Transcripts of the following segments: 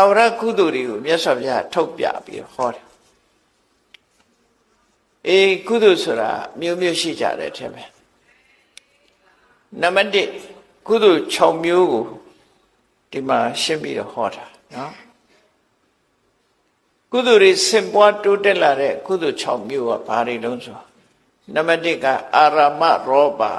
ထာဝရကုသိုလ်တွေကိုမြတ်စွာဘုရားထုတ်ပြပြီးတော့ဟောတယ်အေးကုသိုလ်ဆိုတာမျိုးမျိုးရှိကြတယ်ထင်မယ်နံပါတ်1ကုသိုလ်6မျိုးကိုဒီမှာရှင်းပြီးတော့ဟောတာနော်ကုသိုလ်တွေစင်ပွားတိုးတက်လာတဲ့ကုသိုလ်6မျိုးကဘာတွေလုံးဆိုနံပါတ်1ကအာရမရောပါ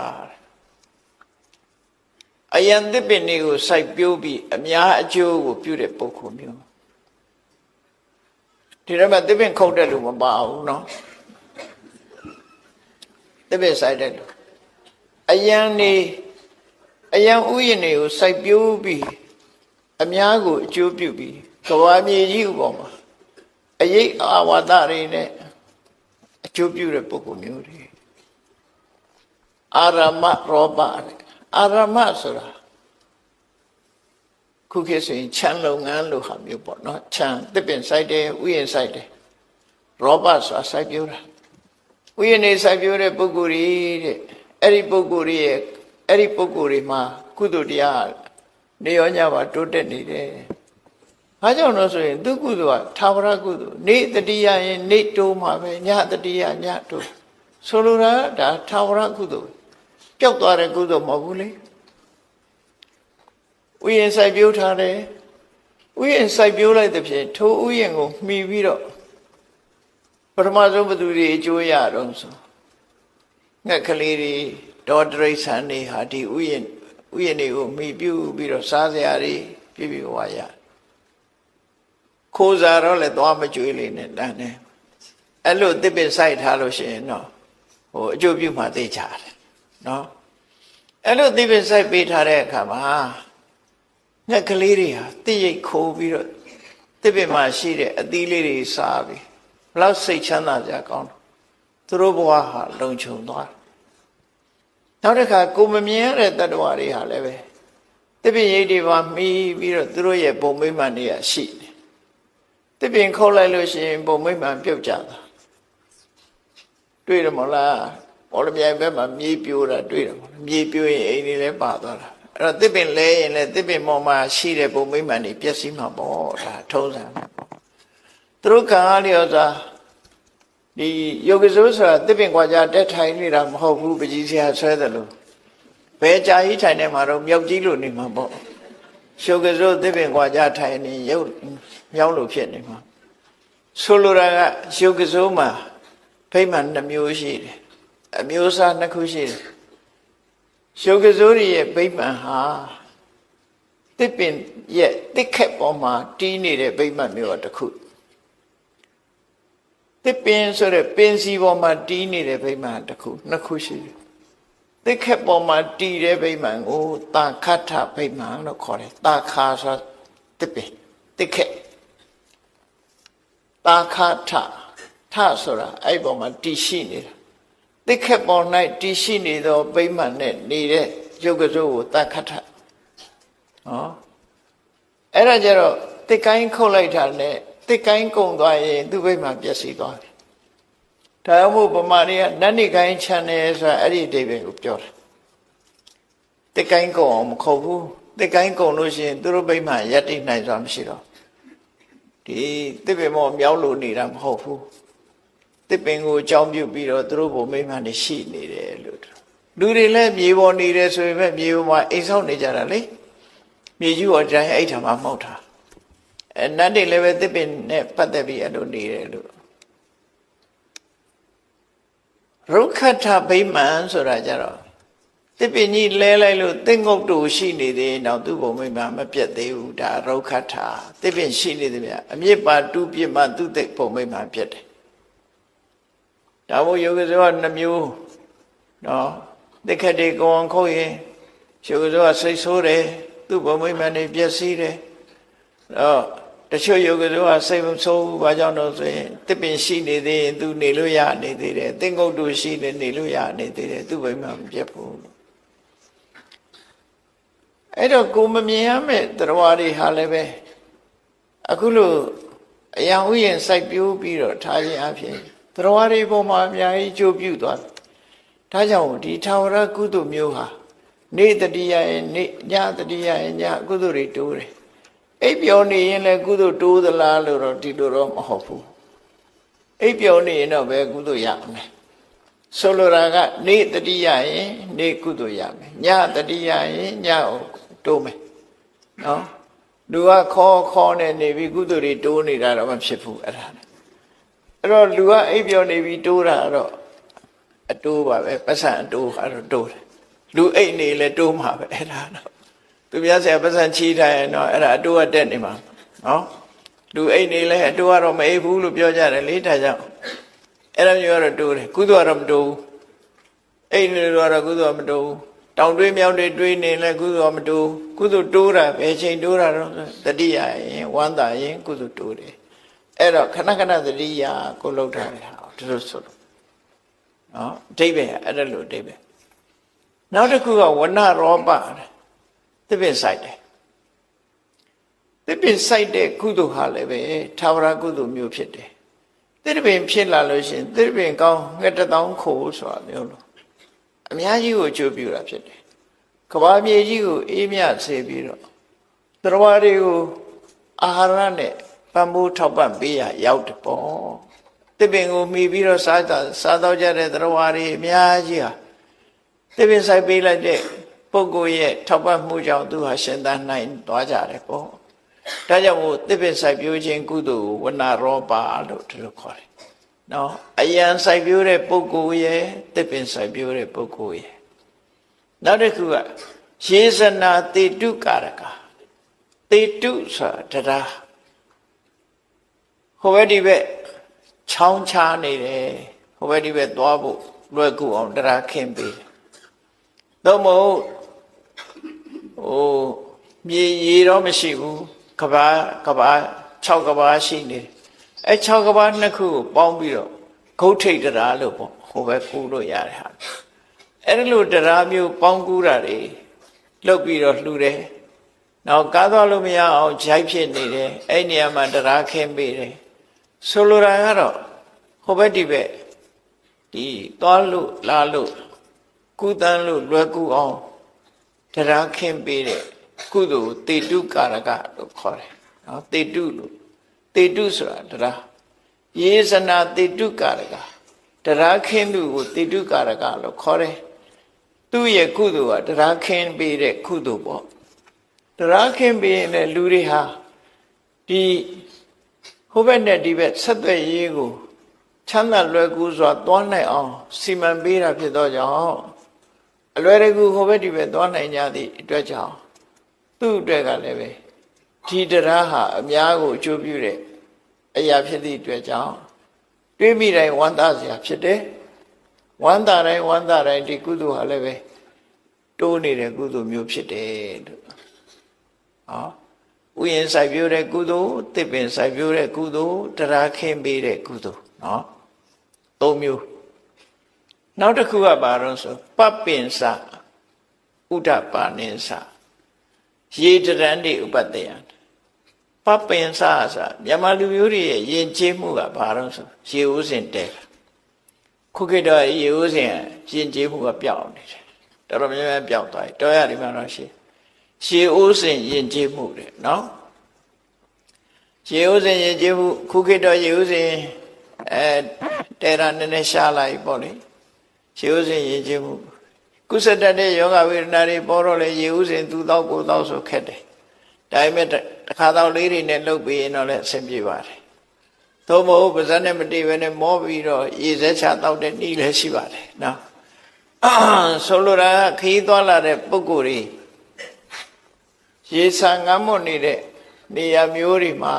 အယံသစ်ပင်တွေကိုစိုက်ပျိုးပြီးအများအကျိုးကိုပြုတဲ့ပုဂ္ဂိုလ်မျိုးဒီတော့မှသစ်ပင်ခုတ်တဲ့လူမပါဘူးနော်သစ်ပင်စိုက်တဲ့လူအယံနေအယံဥယျာဉ်တွေကိုစိုက်ပျိုးပြီးအများကိုအကျိုးပြုပြီးကဘာမြေကြီးဥပေါ်မှာအရေးအာဝါဒတွေနဲ့အကျိုးပြုတဲ့ပုဂ္ဂိုလ်မျိုးတွေအာရမရောပတဲ့ အာရမဆိုတာခုခေတ်ဆိုရင်ခြံလုပ်ငန်းလို့ဟာမျိုးပေါ့နော်ခြံတစ်ပင်စိုက်တယ်ဥယျာဉ်စိုက်တယ်ရောပဆိုတာစိုက်ပျိုးတာဥယျာဉ်နေစိုက်ပျိုးတဲ့ပုဂ္ဂိုလ်ကြီးတဲ့အဲ့ဒီပုဂ္ဂိုလ်ရဲ့အဲ့ဒီပုဂ္ဂိုလ်တွေမှာကုသိုလ်တရားနေရောညပါတိုးတက်နေတယ်။ဘာကြောင့်လို့ဆိုရင် သူကုသိုလ်ကသာဝရကုသိုလ်နေတတိယရင်နေတိုးမှာပဲညတတိယညတိုးဆိုလိုတာကဒါသာဝရကုသိုလ် ပျောက်သွားတဲ့ကုသိုလ်မဟုတ်ဘူးလေ။ဥယျာဉ်စိုက်ပျိုးထားတယ်။ဥယျာဉ်စိုက်ပျိုးလိုက်တဲ့ဖြင့်ထိုဥယျာဉ်ကိုမှီပြီးတော့ပထမဆုံးဘသူတွေအကျိုးရတော့ဆိုငှက်ကလေးတွေဒေါ်တရိษံတွေဟာဒီဥယျာဉ်ဥယျာဉ်တွေကိုမှီပြုပြီးတော့စားစရာတွေပြည့်ပြည့်ဝဝရခိုးစားတော့လည်းသွားမကြွေးလေးနဲ့တန်းတယ်အဲ့လိုတစ်ပင်စိုက်ထားလို့ရှိရင်တော့ဟိုအကျိုးပြုမှသိကြတယ် နော်အဲ့လိုတစ်ပင်စိုက်ပေးထားတဲ့အခါမှာငှက်ကလေးတွေဟာတိရိတ်ခိုးပြီးတော့တစ်ပင်မှာရှိတဲ့အသီးလေးတွေစားပြီးဘလောက်စိတ်ချမ်းသာကြကောင်းတော့သူတို့ဘဝဟာလုံခြုံသွားတယ်နောက်တစ်ခါကိုမမြင်ရတဲ့တ attva တွေဟာလည်းပဲတပင်ရိပ်တွေပါမှီပြီးတော့သူတို့ရဲ့ပုံမိမ့်မှန်တွေကရှိတယ်တပင်ခုတ်လိုက်လို့ရှိရင်ပုံမိမ့်မှန်ပြုတ်ကြတာတွေ့တယ်မဟုတ်လား ဘောလမြိုင်ဘက်မှာမြေပြိုးတာတွေ့တယ်မဟုတ်လားမြေပြိုးရင်အိမ်တွေလည်းပါသွားတာအဲ့တော့တပင်လဲရင်လည်းတပင်ပေါ်မှာရှိတဲ့ပုံမိမ့်မှန်တွေပျက်စီးမှာပေါ့ဒါထုံးစံသူတို့ကံအားလျော်စွာဒီယောဂစိုးဆိုတာတစ်ပင်ကွာကြတက်ထိုင်နေတာမဟုတ်ဘူးပကြီးဆရာဆွဲတယ်လို့ဘယ်ကြာကြီးထိုင်နေမှာတော့မြောက်ကြီးလို့နေမှာပေါ့ယောဂစိုးတစ်ပင်ကွာကြထိုင်နေရုပ်မြောက်လို့ဖြစ်နေမှာဆိုလိုတာကယောဂစိုးမှာဖိမှန်နှမျိုးရှိတယ် အမျိုးအစားနှစ်ခုရှိတယ်ယောဂစိုးရဲ့ဖိမှန်ဟာတစ်ပင်ရဲ့တစ်ခက်ပေါ်မှာတီးနေတဲ့ဖိမှန်မျိုးတစ်ခုတစ်ပင်ဆိုတဲ့ပင်စီပေါ်မှာတီးနေတဲ့ဗိမာန်တစ်ခုနှစ်ခုရှိတယ်။တစ်ခက်ပေါ်မှာတီးတဲ့ဗိမာန်ကိုတာခတ်ထဗိမာန်လို့ခေါ်တယ်။တာခါဆိုတစ်ပင်တစ်ခက်တာခတ်ထထဆိုတာအဲ့ပေါ်မှာတီးရှိနေတာ။ တစ်ခက်ပေါ်၌တီးရှိနေသောဗိမာန်နဲ့နေတဲ့ရုပ်ကစိုးကိုတာခတ်ထ။ဟောအဲ့ဒါကြတော့တစ်ကိုင်းခုတ်လိုက်တာနဲ့တစ်ကိုင်းကုံသွားရင် သူ့ဘိတ်မှာပျက်စီးသွားတယ်။ဒါကြောင့်မို့ဗမာတွေကနတ်နိကိုင်းချန်တယ်ဆိုတာအဲ့ဒီအဓိပ္ပာယ်ကိုပြောတယ်။တစ်ကိုင်းကုံအောင်မခုတ်ဘူး။တစ်ကိုင်းကုံလို့ရှိရင်သူတို့ဘိတ်မှာရက်တိနိုင်စွာမရှိတော့ဒီတစ်ပင်မောမြောက်လို့နေတာမဟုတ်ဘူး။ တစ်ပင်ကိုအကြောင်းပြုပြီးတော့သူတို့ဘုံမိမှန်နေရှိနေတယ်လို့လူတွေလည်းမြေပေါ်နေတယ်ဆိုရင်ပဲမြေပေါ်မှာအိမ်ဆောက်နေကြတာလေ။မြေကြီးပေါ်တိုင်းအဲ့ထာမှာမဟုတ်တာ။အဲနတ်တွေလည်းပဲတစ်ပင်နဲ့ပတ်သက်ပြီးအဲ့လိုနေတယ်လို့ရုခထဗိမာန်ဆိုတာကြတော့တစ်ပင်ကြီးလဲလိုက်လို့သင်္ဂုတ်တူရှိနေသေးတော့သူ့ဘုံမိမမပြတ်သေးဘူးဒါရုခထတစ်ပင်ရှိနေသည်မြအမြစ်ပါတူးပြစ်မှသူ့သိဘုံမိမပြတ်တယ် ဒါမို့ယောဂဇောနှမျိုးနော်တစ်ခက်တွေကောင်းခုတ်ရင်ယောဂဇောစိတ်ဆိုးတယ်သူ့ဘုံမိမနေပျက်စီးတယ်တော့တချို့ယောဂတို့ကစိတ်မဆိုးဘူးဘာကြောင့်လို့ဆိုရင်တစ်ပင်ရှိနေသေးရင် तू နေလို့ရနေသေးတယ်သင်္ကုတ်တူရှိနေနေလို့ရနေသေးတယ်သူ့ဘိမှမပြတ်ဘူးအဲ့တော့ကိုမမြင်ရမယ့်တရားတွေဟာလည်းပဲအခုလို့အယံဥယျာဉ်စိုက်ပျိုးပြီးတော့ထားခြင်းအဖြစ် တရားတွေပေါ်မှာအများကြီးကြိုးပြုသွားတယ်ဒါကြောင့်ဒီထာဝရကုသိုလ်မျိုးဟာနေတတိယရဲ့နေညတတိယရဲ့ညကုသိုလ်တွေတိုးတယ်အိပ်ပျော်နေရင်လည်းကုသိုလ်တိုးသလားလို့တော့ဒီလိုတော့မဟုတ်ဘူးအိပ်ပျော်နေရင်တော့ပဲကုသိုလ်ရမယ်ဆိုလိုတာကနေ့တတိယရင်နေ့ကုသိုလ်ရမယ်ညတတိယရင်ညကိုတိုးမယ်နော်လူကခေါ်ခေါ်နေနေပြီကုသိုလ်တွေတိုးနေတာတော့မဖြစ်ဘူးအဲ့ဒါ အဲ့တော့လူကအိပ်ပျော်နေပြီတိုးတာတော့အတိုးပါပဲပတ်စံအတိုးကတော့တိုးတယ်လူအိတ်နေလဲတိုးမှာပဲအဲ့ဒါတော့သူများဆရာပတ်စံချီးထားရင်တော့အဲ့ဒါအတိုးကတက်နေမှာနော်လူအိတ်နေလဲအတိုးကတော့မအိပ်ဘူးလို့ပြောကြတယ်လေဒါကြောင့်အဲ့ဒါမျိုးကတော့တိုးတယ်ကုသိုလ်ကတော့မတိုးဘူးအိတ်နေလို့ကတော့ကုသိုလ်ကမတိုးဘူးတောင်တွေးမြောင်းတွေတွေးနေလဲကုသိုလ်ကမတိုးကုသိုလ်တိုးတာဘယ်ချိန်တိုးတာတော့တတိယရင်ဝမ်းသာရင်ကုသိုလ်တိုးတယ် အဲ့တော့ခဏခဏတတိယကိုလောက်ထားတယ်ဟာဒီလိုဆိုလို့နော်အဓိပ္ပာယ်အဲ့ဒါလိုအဓိပ္ပာယ်နောက်တစ်ခုကဝဏရောပတဲ့သစ်ပင်ဆိုင်တယ်သစ်ပင်ဆိုင်တဲ့ကုသိုလ်ဟာလည်းပဲသာဝရကုသိုလ်မျိုးဖြစ်တယ်သစ်ပင်ဖြစ်လာလို့ရှိရင်သစ်ပင်ကောင်းငှက်တစ်တောင်းခိုးဆိုတာမျိုးလို့အများကြီးကိုအကျိုးပြုတာဖြစ်တယ်ကဘာမြေကြီးကိုအေးမြစေပြီးတော့သရဝါတွေကိုအာဟာရနဲ့ ပံ့ပိုးထောက်ပံ့ပေးရရောက်တယ်ပေါ့သစ်ပင်ကိုမှီပြီးတော့စားတာစားတော့ကြတဲ့သရဝါတွေအများကြီးဟာသစ်ပင်ဆိုင်ပေးလိုက်တဲ့ပုဂ္ဂိုလ်ရဲ့ထောက်ပံ့မှုကြောင့်သူဟာရှင်သန်နိုင်သွားကြတယ်ပေါ့ဒါကြောင့်မို့သစ်ပင်ဆိုင်ပြိုးခြင်းကုသိုလ်ကိုဝဏရောပါလို့ဒီလိုခေါ်တယ်နော်အယံဆိုင်ပြိုးတဲ့ပုဂ္ဂိုလ်ရဲ့သစ်ပင်ဆိုင်ပြိုးတဲ့ပုဂ္ဂိုလ်ရဲ့နောက်တစ်ခုကယေဇနာတေတုကာရကတေတုဆိုတာတရား ဟိုဘက်ဒီဘက်ချောင်းချားနေတယ်ဟိုဘက်ဒီဘက်သွားဖို့လွယ်ကူအောင်တရားခင်းပေးတယ်သို့မဟုတ်ဟိုမြေရေတော့မရှိဘူးကဘာကဘာ6ကဘာရှိနေတယ်အဲ6ကဘာနှစ်ခုကိုပေါင်းပြီးတော့ဂုတ်ထိတ်တရားလို့ပေါ့ဟိုဘက်ကူလို့ရတဲ့ဟာအဲ့ဒီလိုတရားမျိုးပေါင်းကူတာတွေလုတ်ပြီးတော့လှူတယ်နောက်ကားသွားလို့မရအောင်ဂျိုက်ဖြစ်နေတယ်အဲ့နေရာမှာတရားခင်းပေးတယ် ဆိုလိုတာကတော့ဟိုဘက်ဒီဘက်ဒီသွားလို့လာလို့ကုသန်းလို့လွယ်ကူအောင်တရားခင်းပေးတဲ့ကုသိုလ်တေတုကာရကလို့ခေါ်တယ်နော်တေတုလို့တေတုဆိုတာတရားယေဇနာတေတုကာရကတရားခင်းသူကိုတေတုကာရကလို့ခေါ်တယ်သူ့ရဲ့ကုသိုလ်ကတရားခင်းပေးတဲ့ကုသိုလ်ပေါ့တရားခင်းပေးရင်လည်းလူတွေဟာဒီ ဟိုဘက်နဲ့ဒီဘက်ဆက်သွယ်ရေးကိုချမ်းသာလွယ်ကူစွာသွားနိုင်အောင်စီမံပေးတာဖြစ်သောကြောင့်အလွယ်တကူဟိုဘက်ဒီဘက်သွားနိုင်ကြသည့်အတွက်ကြောင့်သူ့အတွက်ကလည်းပဲဒီတရားဟာအများကိုအကျိုးပြုတဲ့အရာဖြစ်သည့်အတွက်ကြောင့်တွေးမိတိုင်းဝမ်းသာစရာဖြစ်တယ်ဝမ်းသာတိုင်းဝမ်းသာတိုင်းဒီကုသိုလ်ဟာလည်းပဲတိုးနေတဲ့ကုသိုလ်မျိုးဖြစ်တယ်လို့ဟော ဥယျာဉ်စိုက်ပျိုးတဲ့ကုသိုလ်တစ်ပင်စိုက်ပျိုးတဲ့ကုသိုလ်တရားခင်းပေးတဲ့ကုသိုလ်နော်သုံးမျိုးနောက်တစ်ခုကဘာလို့ဆိုပပ္ပင်္စဥဒ္ဒပါနိသရေတရံတိဥပတ္တယံပပ္ပင်္စဆိုမြန်မာလူမျိုးတွေရဲ့ယဉ်ကျေးမှုကဘာလို့ဆိုရေဦးစင်တဲခုခေတ်တော့ရေဦးစင်ယဉ်ကျေးမှုကပျောက်နေတယ်တော်တော်များများပျောက်သွားပြီတော်ရဒီမှာတော့ရှိ ရှေးဦးစင်ယဉ်ကျေးမှုတဲ့နော်ရှေးဦးစင်ယဉ်ကျေးမှုခုခေတ်တော့ရေဦးစင်အဲတဲရာနည်းနည်းရှားလိုက်ပေါ့လေရှေးဦးစင်ယဉ်ကျေးမှုကုသတတ်တဲ့ယောဂဝေဒနာတွေပေါ်တော့လေရေဦးစင်သူတော့ကိုတော့ဆိုခက်တယ်ဒါပေမဲ့တစ်ခါတော့လေးတွေနဲ့လှုပ်ပြီးရင်တော့လည်းအဆင်ပြေပါတယ်သို့မဟုတ်ပါဇက်နဲ့မတည်ဘဲနဲ့မောပြီးတော့ရေစက်ချတောက်တဲ့နှီးလည်းရှိပါတယ်နော်ဆိုလိုတာခီးသွားလာတဲ့ပုံကိုယ်တွေ ရေဆံငမ်းမွတ်နေတဲ့နေရာမျိုးတွေမှာ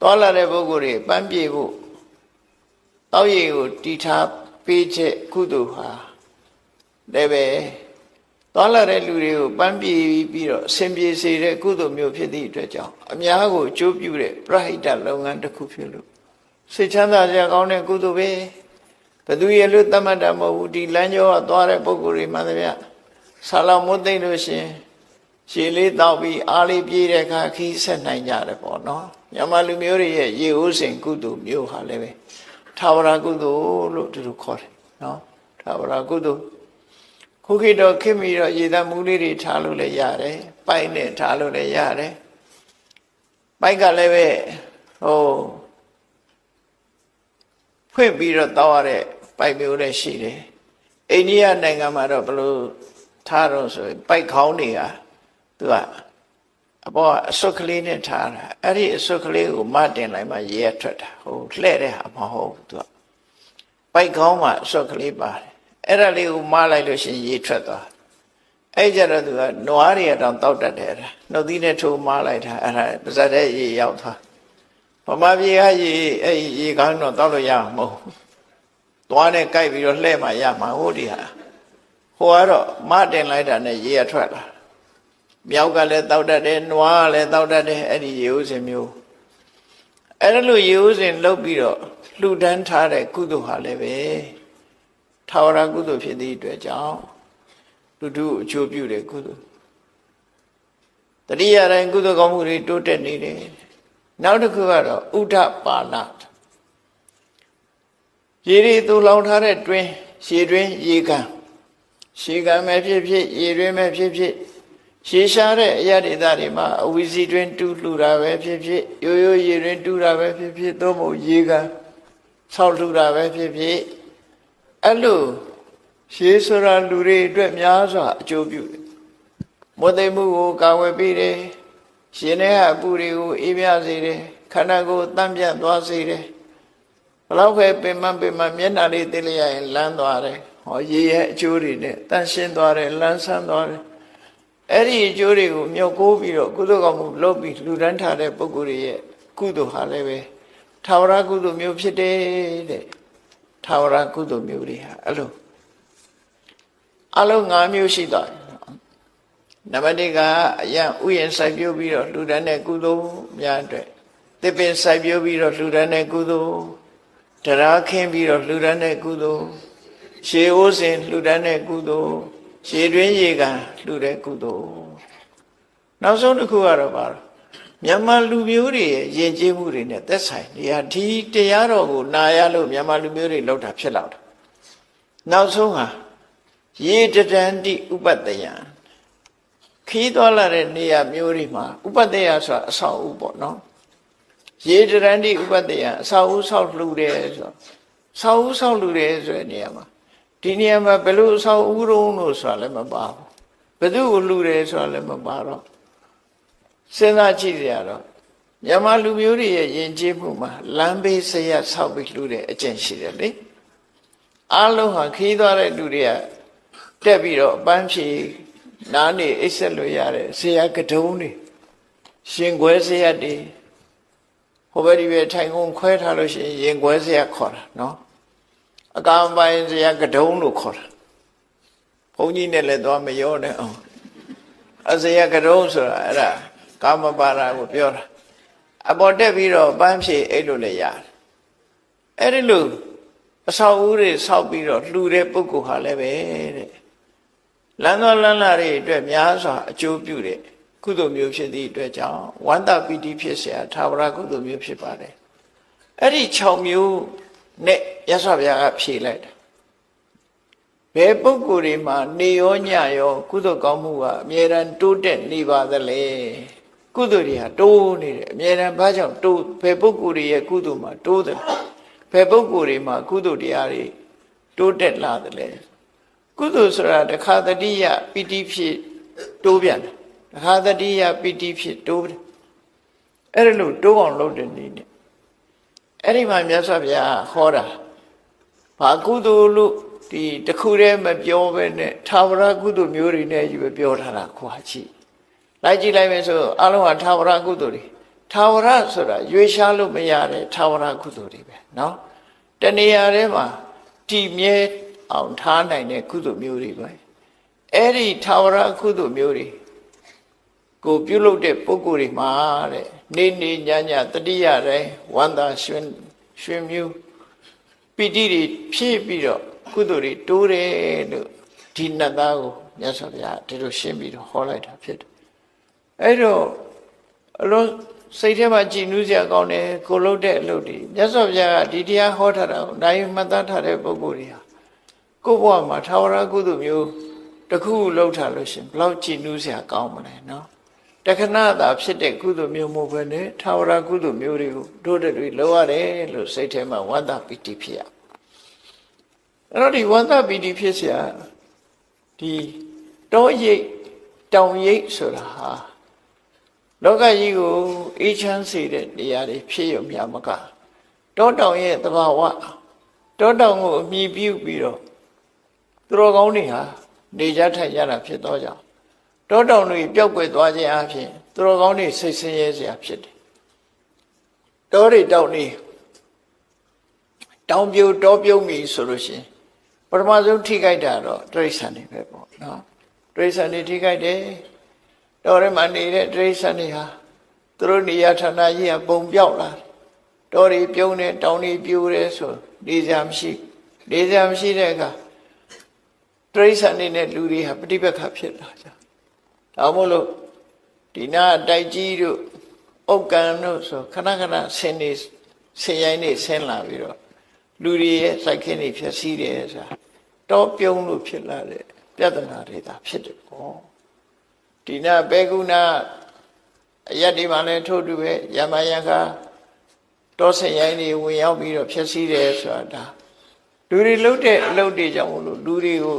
သွားလာတဲ့ပုဂ္ဂိုလ်တွေပန်းပြေဖို့တောက်ရည်ကိုတီထားပေးချက်ကုသိုလ်ဟာလည်းပဲသွားလာတဲ့လူတွေကိုပန်းပြေပြီးတော့အစဉ်ပြေစေတဲ့ကုသိုလ်မျိုးဖြစ်သည့်အတွက်ကြောင့်အများကိုအကျိုးပြုတဲ့ပရဟိတလုပ်ငန်းတစ်ခုဖြစ်လို့စိတ်ချမ်းသာစရာကောင်းတဲ့ကုသိုလ်ပဲဘသူရဲ့လို့သတ်မှတ်တာမဟုတ်ဘူးဒီလမ်းကျောကသွားတဲ့ပုဂ္ဂိုလ်တွေမှန်သမျှဆာလောင်မွတ်သိမ့်လို့ရှင် ရှည်လေးတောက်ပြီးအားလေးပြေးတဲ့အခါခီးဆက်နိုင်ကြတယ်ပေါ့နော်မြန်မာလူမျိုးတွေရဲ့ရေဦးစဉ်ကုသိုလ်မျိုးဟာလည်းပဲသာဝရကုသိုလ်လို့သူတို့ခေါ်တယ်နော်သာဝရကုသိုလ်ခုခေတ်တော့ခင်ပြီးတော့ရေသမှုလေးတွေထားလို့လည်းရတယ်ပိုက်နဲ့ထားလို့လည်းရတယ်ပိုက်ကလည်းပဲဟိုဖွင့်ပြီးတော့တောက်ရတဲ့ပိုက်မျိုးလည်းရှိတယ်အိန္ဒိယနိုင်ငံမှာတော့ဘယ်လိုထားတော့ဆိုရင်ပိုက်ခေါင်းတွေက သူကအပေါ်ကအစွတ်ကလေးနဲ့ထားတာအဲ့ဒီအစွတ်ကလေးကိုမတင်လိုက်မှရဲထွက်တာဟိုလှဲ့တဲ့ဟာမဟုတ်ဘူးသူကပိုက်ခေါင်းမှာအစွတ်ကလေးပါတယ်အဲ့ဒါလေးကိုမလိုက်လို့ရှိရင်ရေထွက်သွားအဲ့ကြတော့သူကနွားတွေတောင်တောက်တတ်တယ်အဲ့ဒါနှုတ်သီးနဲ့ထိုးမလိုက်တာအဲ့ဒါပါဇက်တဲ့ရေရောက်သွားဗမာပြည်ကရေအဲ့ဒီရေကောင်းတော့တောက်လို့ရမှာမဟုတ်ဘူးသွားနဲ့ကြိုက်ပြီးတော့လှဲ့မှရမှာဟုတ်ဒီဟာဟိုကတော့မတင်လိုက်တာနဲ့ရေရထွက်လာ မြောက်ကလည်းတောက်တတ်တယ်နွားကလည်းတောက်တတ်တယ်အဲ့ဒီရေဦးစင်မျိုးအဲ့ဒါလိုရေဦးစင်လုတ်ပြီးတော့လှူဒန်းထားတဲ့ကုသိုလ်ဟာလည်းပဲထာဝရကုသိုလ်ဖြစ်သည့်အတွက်ကြောင့်လူတို့အကျိုးပြုတဲ့ကုသိုလ်တတိယတိုင်းကုသိုလ်ကောင်းမှုတွေတိုးတက်နေတယ်နောက်တစ်ခုကတော့ဥဒ္ဓပါဏရေရီသူလောင်ထားတဲ့တွင်းရှည်တွင်းရေကန်ရှည်ကန်ပဲဖြစ်ဖြစ်ရေတွင်းပဲဖြစ်ဖြစ် ရှည်ရှားတဲ့အရာဒေသတွေမှာအဝီစီတွင်းတူးလှူတာပဲဖြစ်ဖြစ်ရိုးရိုးရေတွင်းတူးတာပဲဖြစ်ဖြစ်သို့မဟုတ်ရေကန်ဆောက်လှူတာပဲဖြစ်ဖြစ်အဲ့လိုရှေးဆိုရာလူတွေအတွက်များစွာအကျိုးပြုတယ်မွတ်သိမ်မှုကိုကာဝယ်ပေးတယ်ရှင်တဲ့ဟာအပူတွေကိုအေးမြစေတယ်ခန္ဓာကိုယ်တန့်ပြတ်သွားစေတယ်ဘလောက်ပဲပင်မပင်မမျက်နှာလေးသိလိုက်ရရင်လန်းသွားတယ်ဟောရေရဲ့အကျိုးတွေနဲ့တန့်ရှင်းသွားတယ်လန်းဆန်းသွားတယ် အဲ့ဒီအကျိုးတွေကိုမြုပ်ကိုးပြီးတော့ကုသိုလ်ကောင်းမှုလုပ်ပြီးလူတန်းထားတဲ့ပုဂ္ဂိုလ်တွေရဲ့ကုသိုလ်ဟာလည်းပဲထာဝရကုသိုလ်မျိုးဖြစ်တယ်တဲ့ထာဝရကုသိုလ်မျိုးတွေဟာအဲ့လိုအလုံး၅မျိုးရှိသွားတယ်နံပါတ်၁ကအရန်ဥယျာဉ်စိုက်ပျိုးပြီးတော့လှူဒန်းတဲ့ကုသိုလ်များအတွက်သစ်ပင်စိုက်ပျိုးပြီးတော့လှူဒန်းတဲ့ကုသိုလ်တရားခင်းပြီးတော့လှူဒန်းတဲ့ကုသိုလ်ရှေးအိုးစင်လှူဒန်းတဲ့ကုသိုလ် ရှေးတွင်းရေကန်လှူတဲ့ကုသိုလ်နောက်ဆုံးတစ်ခုကတော့ပါတော့မြန်မာလူမျိုးတွေရဲ့ယဉ်ကျေးမှုတွေနဲ့သက်ဆိုင်နေရာဒီတရားတော်ကိုနာရလို့မြန်မာလူမျိုးတွေလောက်တာဖြစ်လောက်တာနောက်ဆုံးဟာရေတတန်တိဥပတ္တယံခီးသွားလာတဲ့နေရာမျိုးတွေမှာဥပတ္တယဆိုတာအဆောက်အဦပေါ့နော်ရေတရန်တိဥပတ္တယအဆောက်အဦဆောက်လှူတယ်ဆိုတော့ဆောက်အဦဆောက်လှူတယ်ဆိုတဲ့နေရာမှာ ဒီနေရာမှာဘယ်လိုအဆောက်အဦတုံးလို့ဆိုတာလည်းမပါဘူးဘယ်သူကိုလှူတယ်ဆိုတာလည်းမပါတော့စဉ်းစားကြည့်ကြရတော့မြန်မာလူမျိုးတွေရဲ့ယဉ်ကျေးမှုမှာလမ်းဘေးဆရာဆောက်ပြီးလှူတဲ့အကျင့်ရှိတယ်လေအားလုံးဟာခီးသွားတဲ့လူတွေကတက်ပြီးတော့အပန်းဖြေနားနေအိပ်ဆက်လို့ရတယ်ဆရာကတုံးတွေရှင်ခွဲဆရာတွေဟိုဘက်ဒီဘက်ထိုင်ကုန်ခွဲထားလို့ရှိရင်ရင်ခွဲဆရာခေါ်တာနော် အကောင်ပိုင်းဆရာကတုံးလို့ခေါ်တာဘုန်းကြီးနဲ့လည်းသွားမရောနဲ့အောင်အဆရာကတုံးဆိုတာအဲ့ဒါကာမပါဒကိုပြောတာအပေါ်တက်ပြီးတော့ပန်းဖြေအိတ်လို့လည်းရတယ်အဲ့ဒီလိုအဆောက်အဦတွေဆောက်ပြီးတော့လှူတဲ့ပုဂ္ဂိုလ်ဟာလည်းပဲတဲ့လမ်းတော်လမ်းလာတွေအတွက်များစွာအကျိုးပြုတဲ့ကုသိုလ်မျိုးဖြစ်သည့်အတွက်ကြောင့်ဝန္တာပီတိဖြစ်เสียသာဝရကုသိုလ်မျိုးဖြစ်ပါတယ်အဲ့ဒီ6မျိုး နဲ့ရသော်ဘုရားကဖြေလိုက်တယ်ဘယ်ပုဂ္ဂိုလ်တွေမှာနေရောညရော ကုသိုလ်ကောင်းမှုကအမြဲတမ်းတိုးတက်နေပါသလဲကုသိုလ်တွေဟာတိုးနေတယ်အမြဲတမ်းဘာကြောင့်တိုးဘယ်ပုဂ္ဂိုလ်တွေရဲ့ကုသိုလ်မှာတိုးတယ်ဘယ်ပုဂ္ဂိုလ်တွေမှာကုသိုလ်တရားတွေတိုးတက်လာတယ်လဲကုသိုလ်ဆိုတာတခါတတိယပီတိဖြစ်တိုးပြန်တယ်တခါတတိယပီတိဖြစ်တိုးတယ်အဲ့ဒါလို့တိုးအောင်လုပ်တဲ့နည်းနဲ့ အဲ့ဒီမှာမြတ်စွာဘုရားဟောတာဘာကုသိုလ်လို့ဒီတခုတည်းမပြောဘဲနဲ့သာဝရကုသိုလ်မျိုးတွေနဲ့ယူပဲပြောထားတာခွာချီလိုက်ကြည့်လိုက်မယ်ဆိုအလုံးဟာသာဝရကုသိုလ်တွေသာဝရဆိုတာရွေရှားလို့မရတဲ့သာဝရကုသိုလ်တွေပဲเนาะတဏှာထဲမှာတည်မြဲအောင်ထားနိုင်တဲ့ကုသိုလ်မျိုးတွေပဲအဲ့ဒီသာဝရကုသိုလ်မျိုးတွေကိုပြုလုပ်တဲ့ပုဂ္ဂိုလ်တွေမှာတဲ့ နေနေညညတတိယတိုင်းဝန္တာရွှင်ရွှင်မျိုးပီတိတွေဖြည့်ပြီးတော့ကုသိုလ်တွေတိုးတယ်လို့ဒီနတ်သားကိုမြတ်စွာဘုရားဒီလိုရှင်းပြီးတော့ဟောလိုက်တာဖြစ်တယ်အဲ့တော့အလုံးစိတ်ထဲမှာကြည်နူးစရာကောင်းတယ်ကိုလုပ်တဲ့အလုပ်တွေမြတ်စွာဘုရားကဒီတရားဟောထားတာကိုနိုင်မှတ်သားထားတဲ့ပုဂ္ဂိုလ်တွေဟာကိုယ့်ဘဝမှာထာဝရကုသိုလ်မျိုးတစ်ခုလှုပ်ထားလို့ရှင်ဘလောက်ကြည်နူးစရာကောင်းမလဲနော် တ တခဏသာဖြစ်တဲ့ကုသိုလ်မျိုးမဟုတ်ဘဲနဲ့ထာဝရကုသိုလ်မျိုးတွေကိုတို့တွေလောရတယ်လို့စိတ်ထဲမှာဝန္တာပီတိဖြစ်ရအဲ့တော့ဒီဝန္တာပီတိဖြစ်เสียဒီတောရိပ်တောင်ရိပ်ဆိုတာဟာလောကကြီးကိုအေးချမ်းစေတဲ့နေရာတွေဖြစ်ရုံများမကတောတောင်ရဲ့သဘာဝတောတောင်ကိုအမိပြုပြီးတော့သူတော်ကောင်းတွေဟာနေကြထိုင်ကြတာဖြစ်တော့ကြောင့် တောတောင်တွေပျောက်ကွယ်သွားခြင်းအပြင်သူတော်ကောင်းတွေစိတ်ဆင်းရဲစရာဖြစ်တယ်တောတွေတောင်တွေတောင်ပြိုတောပြုံးပြီဆိုလို့ရှိရင်ပထမဆုံးထိခိုက်တာတော့တိရစ္ဆာန်တွေပဲပေါ့နော်တိရစ္ဆာန်တွေထိခိုက်တယ်တောထဲမှာနေတဲ့တိရစ္ဆာန်တွေဟာသူတို့နေရာဌာနကြီးကပုံပြောက်လာတယ်တောတွေပြုံးတယ်တောင်တွေပြိုတယ်ဆိုနေစရာမရှိနေစရာမရှိတဲ့အခါတိရစ္ဆာန်တွေနဲ့လူတွေဟာပฏิပက္ခဖြစ်လာကြ ဒါမို့လို့ဒီနာတိုက်ကြီးတို့ဥက္ကံတို့ဆိုခဏခဏဆင်းနေဆင်းရိုင်းနေဆင်းလာပြီးတော့လူတွေရဲ့စိုက်ခင်းတွေဖြစ်စည်းတယ်ဆိုတာတောပြုံးလို့ဖြစ်လာတဲ့ပြဿနာတွေဒါဖြစ်တယ်ပေါ့ဒီနာဘေကုဏအရက်ဒီမှာလည်းထို့တူပဲယမယံခါတောဆင်ရိုင်းတွေဝင်ရောက်ပြီးတော့ဖြစ်စည်းတယ်ဆိုတာဒါလူတွေလှုပ်တဲ့အလုပ်တွေကြောင့်မလို့လူတွေကို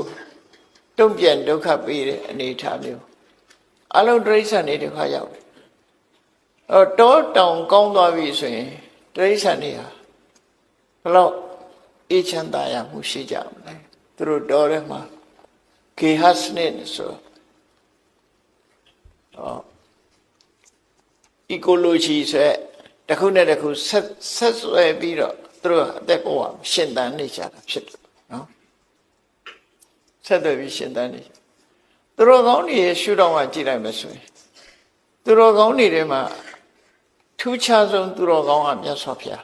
တုံ့ပြန်ဒုက္ခပေးတဲ့အနေအထားမျိုး အလုံးတိရစ္ဆာန်တွေဒုက္ခရောက်တယ်အော်တောတောင်ကောင်းသွားပြီဆိုရင်တိရစ္ဆာန်တွေဟာဘယ်တော့အေးချမ်းသာရမှုရှိကြမလဲသူတို့တောထဲမှာကေဟစနစ်ဆိုတော့ ecology ဆိုတဲ့တစ်ခုနဲ့တစ်ခုဆက်ဆက်ဆွဲပြီးတော့သူတို့အသက်ဘဝရှင်သန်နေကြတာဖြစ်တယ်နော်ဆက်သွယ်ပြီးရှင်သန်နေကြ သူတို့ကောင်းတွေရဲ့ရှုထောင့်ကကြည့်လိုက်မယ်ဆိုရင်သူတို့ကောင်းတွေထဲမှာထူးခြားဆုံးသူတော်ကောင်းကမြတ်စွာဘုရား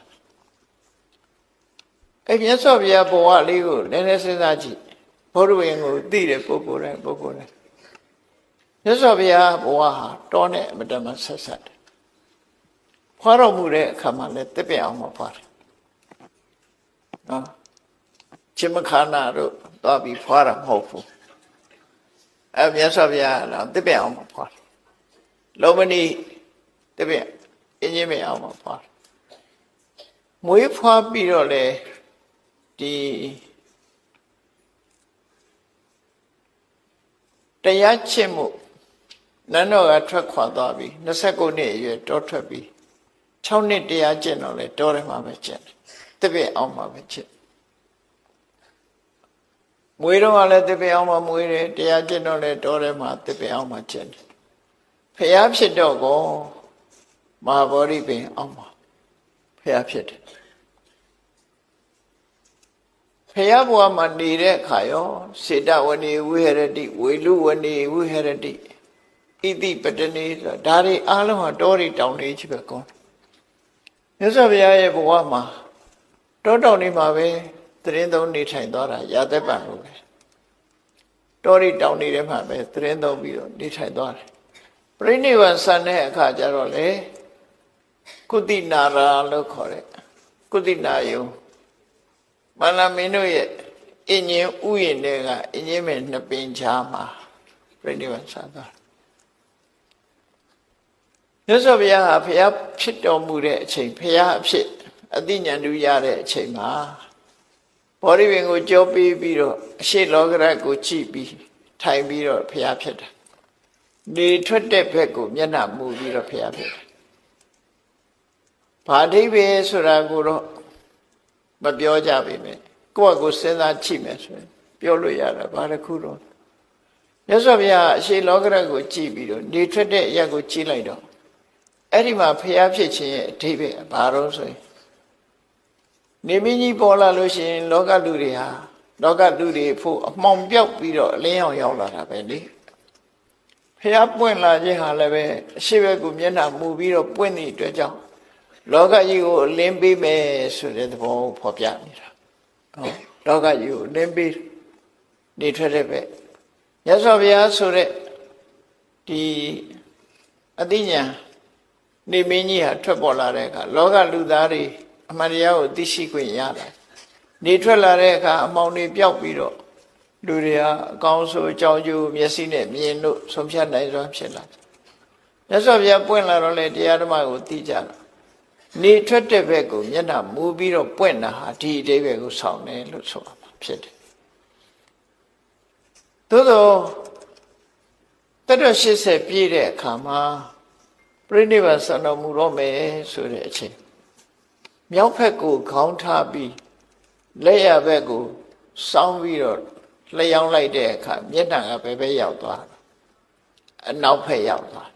အဲ့မြတ်စွာဘုရားဘဝလေးကိုနည်းနည်းစဉ်းစားကြည့်ဘုရားဝင်ကိုသိတဲ့ပုဂ္ဂိုလ်တိုင်းပုဂ္ဂိုလ်တိုင်းမြတ်စွာဘုရားဘဝဟာတောနဲ့အမတမဆက်ဆက်တယ်ဖွာတော်မူတဲ့အခါမှာလည်းတစ်ပြက်အောင်မဖွာတယ်နော်ချင်မခါနာတို့သွားပြီးဖွာတာမဟုတ်ဘူး အဲမြတ်စွာဘုရားကတော့တစ်ပြက်အောင်မဖွာတယ်လုံးမနီတစ်ပြက်အင်းကြီးမအောင်မဖွာတယ်မွေးဖွာပြီးတော့လေဒီတရားချစ်မှုနန်းတော်ကထွက်ခွာသွားပြီ29နှစ်အရွယ်တောထွက်ပြီ6နှစ်တရားကျင့်တော့လေတောထဲမှာပဲကျင့်တယ်တပည့်အောင်မှာပဲကျင့် မွေးတော့ကလည်းတပည့်အောင်မှာမွေးတယ်တရားကျင့်တော့လေတောထဲမှာတပည့်အောင်မှာကျင့်တယ်ဖျားဖြစ်တော့ကောမဟာဗောဓိပင်အောင်မှာဖျားဖြစ်တယ်ဖျားဘဝမှာနေတဲ့အခါရောစေတဝဏီဝိဟရတိဝေလူဝဏီဝိဟရတိဣတိပတနေဆိုတာဒါတွေအားလုံးဟာတောတွေတောင်တွေကြီးပဲကောမြတ်စွာဘုရားရဲ့ဘဝမှာတောတောင်တွေမှာပဲ သတင်းသုံးနေထိုင်သွားတာရာသက်ပံလို့ပဲတောတွေတောင်တွေထဲမှာပဲသတင်းသုံးပြီးတော့နေထိုင်သွားတယ်ပြိဋိဘံဆန်တဲ့အခါကျတော့လေကုတိနာရာလို့ခေါ်တဲ့ကုတိနာယုံမန္လမင်းတို့ရဲ့အင်းရင်ဥယျာဉ်တွေကအင်းရင်မဲ့နှစ်ပင်ချာမှာပြိဋိဘံဆန်သွားမြတ်စွာဘုရားဟာဘုရားဖြစ်တော်မူတဲ့အချိန်ဘုရားအဖြစ်အသိဉာဏ်တူရတဲ့အချိန်မှာ ဘောဓိပင်ကိုကြောပေးပြီးတော့အရှိလောကရကိုကြည့်ပြီးထိုင်ပြီးတော့ဘုရားဖြစ်တာနေထွက်တဲ့ဘက်ကိုမျက်နှာမူပြီးတော့ဘုရားဖြစ်တာဘာအဓိပ္ပာယ်ဆိုတာကိုတော့မပြောကြပါနဲ့ကိုယ့်အကိုစဉ်းစားကြည့်မယ်ဆိုရင်ပြောလို့ရတာဘာတစ်ခုတော့မြတ်စွာဘုရားအရှိလောကရကိုကြည့်ပြီးတော့နေထွက်တဲ့အရာကိုကြည့်လိုက်တော့အဲ့ဒီမှာဖျားဖြစ်ခြင်းရဲ့အဓိပ္ပာယ်ဘာလို့ဆိုရင် နေမင်းကြီးပေါ်လာလို့ရှိရင် လောကလူတွေဟာလောကလူတွေဖို့အမှောင်ပြောက်ပြီးတော့အလင်းအောင်ရောက်လာတာပဲလေဖျားပွင့်လာခြင်းဟာလည်းပဲအရှိဘက်ကိုမျက်နှာမူပြီးတော့ပွင့်သည့်အတွက်ကြောင့်လောကကြီးကိုအလင်းပေးမယ်ဆိုတဲ့သဘောကိုဖော်ပြနေတာဟုတ်လောကကြီးကိုအလင်းပေးနေထွက်တဲ့ပဲမြတ်စွာဘုရားဆိုတဲ့ဒီအသိဉာဏ်နေမင်းကြီးဟာထွက်ပေါ်လာတဲ့အခါလောကလူသားတွေ အမှန်တရားကိုသိရှိခွင့်ရတယ်နေထွက်လာတဲ့အခါအမောင်တွေပျောက်ပြီးတော့လူတွေဟာအကောင်းဆုံးအကြောင်းကျိုးမျက်စိနဲ့မြင်လို့ဆုံးဖြတ်နိုင်စွာဖြစ်လာတယ်မြတ်စွာဘုရားပွင့်လာတော့လေတရားဓမ္မကိုသိကြတာနေထွက်တဲ့ဘက်ကိုမျက်နှာမူပြီးတော့ပွင့်တာဟာဒီအတိဘက်ကိုဆောင်တယ်လို့ဆိုရမှာဖြစ်တယ်သို့သောတက်တော့80ပြည့်တဲ့အခါမှာပြိဋိဘံဆန္ဒမူတော့မယ်ဆိုတဲ့အချိန် မြောက်ဘက်ကိုခေါင်းထားပြီးလက်ရဘက်ကိုစောင်းပြီးတော့လျှောင်းလိုက်တဲ့အခါမျက်နှာကဘယ်ဘက်ရောက်သွားလဲအနောက်ဘက်ရောက်သွား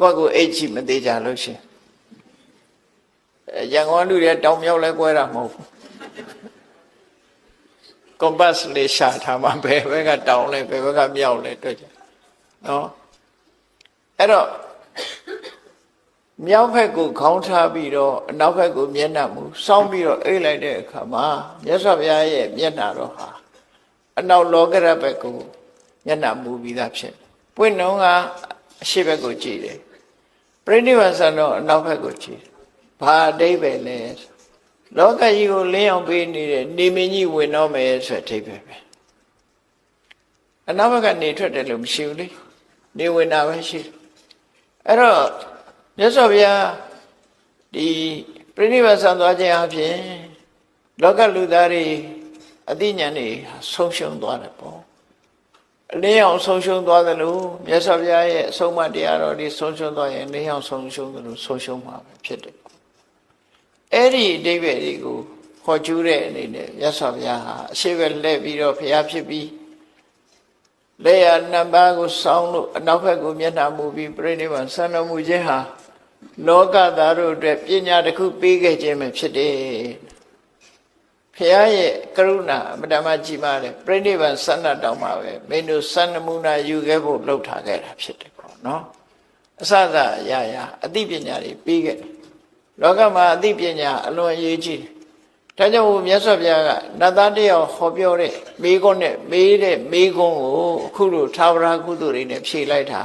ကိုယ့်ကိုအိတ်ချမသေးကြလို့ရှင်အဲရန်ကုန်လူတွေတောင်မြောက်လဲကွဲတာမဟုတ်ဘူးကွန်ပတ်လေးရှာထားမှာဘယ်ဘက်ကတောင်လဲဘယ်ဘက်ကမြောက်လဲတွေ့ကြနော်အဲ့တော့ မြောက်ဘက်ကိုခေါင်းထားပြီးတော့အနောက်ဘက်ကိုမျက်နှာမူစောင်းပြီးတော့အိတ်လိုက်တဲ့အခါမှာမြတ်စွာဘုရားရဲ့မျက်နှာတော့ဟာအနောက်လောကရဘက်ကိုမျက်နှာမူပြီးသားဖြစ်တယ်ပွင့်နှုံးကအရှိဘက်ကိုကြည့်တယ်ပြိဋိဘံဆန်တော့အနောက်ဘက်ကိုကြည့်တယ်ဘာအတိတ်ပဲလဲလောကကြီးကိုလင်းအောင်ပေးနေတဲ့နေမင်းကြီးဝင်တော့မယ်ဆိုတဲ့အတိတ်ပဲပဲအနောက်ဘက်ကနေထွက်တယ်လို့မရှိဘူးလေနေဝင်တာပဲရှိတယ်အဲ့တော့ မြတ်စွာဘုရားဒီပြိဋိဘံဆန်သွားခြင်းအပြင်လောကလူသားတွေအသိဉာဏ်တွေဆုံးရှုံးသွားတယ်ပေါ့အလင်းအောင်ဆုံးရှုံးသွားသလိုမြတ်စွာဘုရားရဲ့အဆုံးအမတရားတော်တွေဆုံးရှုံးသွားရင်လင်းအောင်ဆုံးရှုံးသလိုဆုံးရှုံးမှာပဲဖြစ်တယ်ပေါ့အဲ့ဒီအတိပ္ပယ်တွေကိုခေါ်ကျူးတဲ့အနေနဲ့မြတ်စွာဘုရားဟာအရှိပဲလှည့်ပြီးတော့ဘုရားဖြစ်ပြီးလက်ရနှစ်ပါးကိုစောင်းလို့အနောက်ဘက်ကိုမျက်နှာမူပြီးပြိဋိဘံဆန္ဒမူခြင်းဟာ လောကသားတို့အတွက်ပညာတစ်ခုပေးခဲ့ခြင်းပဲဖြစ်တယ်ဖះရဲ့ကရုဏာအမတမကြီးမားတယ်ပြိဋိဘံဆန္ဒတောင်းမှာပဲမင်းတို့စန္ဒမူနာယူခဲ့ဖို့လှုပ်ထားခဲ့တာဖြစ်တယ်ပေါ့နော်အစစအရာရာအသိပညာတွေပြီးခဲ့တယ်လောကမှာအသိပညာအလွန်အရေးကြီးတယ်ဒါကြောင့်မြတ်စွာဘုရားကနတ်သားတယောက်ဟောပြောတဲ့မိကုန်းနဲ့မေးတဲ့မိကုန်းကိုအခုလိုသာဝရကုသိုလ်တွေနဲ့ဖြေလိုက်တာ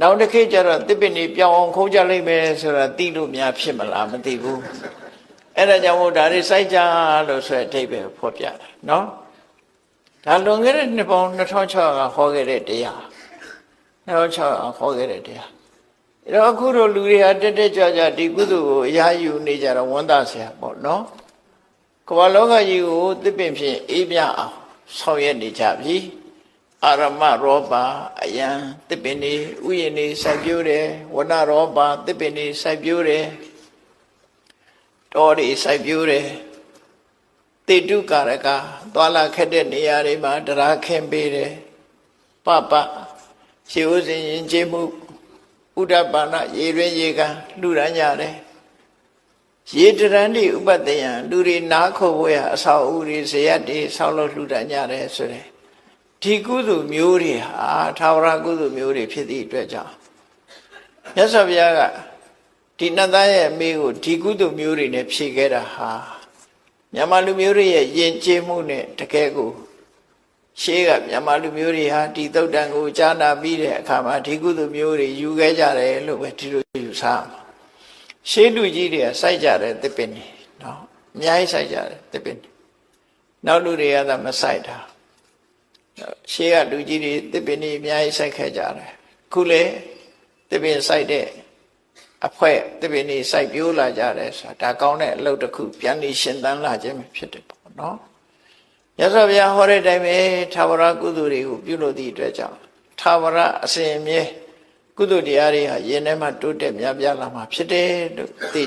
နောက်တစ်ခေတ်ကျတော့တစ်ပင်တွေပြောင်းအောင်ခုံးကြလိမ့်မယ်ဆိုတာသိလို့များဖြစ်မလားမသိဘူးအဲ့ဒါကြောင့်မို့ဒါတွေစိုက်ကြလို့ဆိုတဲ့အဓိပ္ပာယ်ဖော်ပြတာနော်ဒါလွန်ခဲ့တဲ့နှစ်ပေါင်း2600ကဟောခဲ့တဲ့တရား2600ဟောခဲ့တဲ့တရားအဲ့တော့အခုတို့လူတွေဟာတက်တက်ကြွကြွဒီကုသိုလ်ကိုအရာယူနေကြတော့ဝန်တာဆရာပေါ့နော်ကမ္ဘာလောကကြီးကိုတစ်ပင်ဖြင့်အေးမြအောင်ဆောင်ရွက်နေကြပြီ အာရမရောပါအယံတစ်ပင်နေဥယျာဉ်နေစိုက်ပျိုးတယ်ဝဏရောပါတစ်ပင်နေစိုက်ပျိုးတယ်တောတွေစိုက်ပျိုးတယ်တေတုကာရကသွာလာခက်တဲ့နေရာတွေမှာတရားခင်းပေးတယ်ပပရှေးဥစဉ်ရင်ကျေးမှုဥဒ္ဒပါဏရေရင်းရေကန်လူရန်ကြတယ်ရေတရန်ဒီဥပတ္တယံလူတွေနားခုတ်ဝဲအဆောက်အဦတွေဇယတ်တွေဆောက်လို့လှူဒန်းကြတယ်ဆိုတဲ့ ဒီကုသိုလ်မျိုးတွေဟာသာဝရကုသိုလ်မျိုးတွေဖြစ်သည့်အတွက်ကြောင့်မြတ်စွာဘုရားကဒီနတ်သားရဲ့အမေကိုဒီကုသိုလ်မျိုးတွေနဲ့ဖြည့်ခဲ့တာဟာမြန်မာလူမျိုးတွေရဲ့ယဉ်ကျေးမှုနဲ့တကယ်ကိုရှေးကမြန်မာလူမျိုးတွေဟာဒီသုတ်တန်ကိုကြားနာပြီးတဲ့အခါမှာဒီကုသိုလ်မျိုးတွေယူခဲ့ကြတယ်လို့ပဲဒီလိုယူဆမှာရှေးလူကြီးတွေကစိုက်ကြတယ်တစ်ပင်နေနော်အများကြီးစိုက်ကြတယ်တစ်ပင်နေနောက်လူတွေကသာမစိုက်တာ ရှေးကလူကြီးတွေတစ်ပင်နေအများကြီးစိုက်ခဲ့ကြတယ်ခုလေတစ်ပင်စိုက်တဲ့အဖွဲတစ်ပင်နေစိုက်ပြိုးလာကြတယ်ဆိုတာဒါကောင်းတဲ့အလုပ်တစ်ခုပြန်နေရှင်သန်လာခြင်းပဲဖြစ်တယ်ပေါ့နော်မြတ်စွာဘုရားဟောတဲ့အတိုင်းပဲသာဝရကုသိုလ်တွေကိုပြုလို့သည့်အတွက်ကြောင့်သာဝရအစဉ်အမြဲကုသိုလ်တရားတွေဟာယင်ထဲမှာတိုးတက်များပြားလာမှာဖြစ်တယ်လို့သိ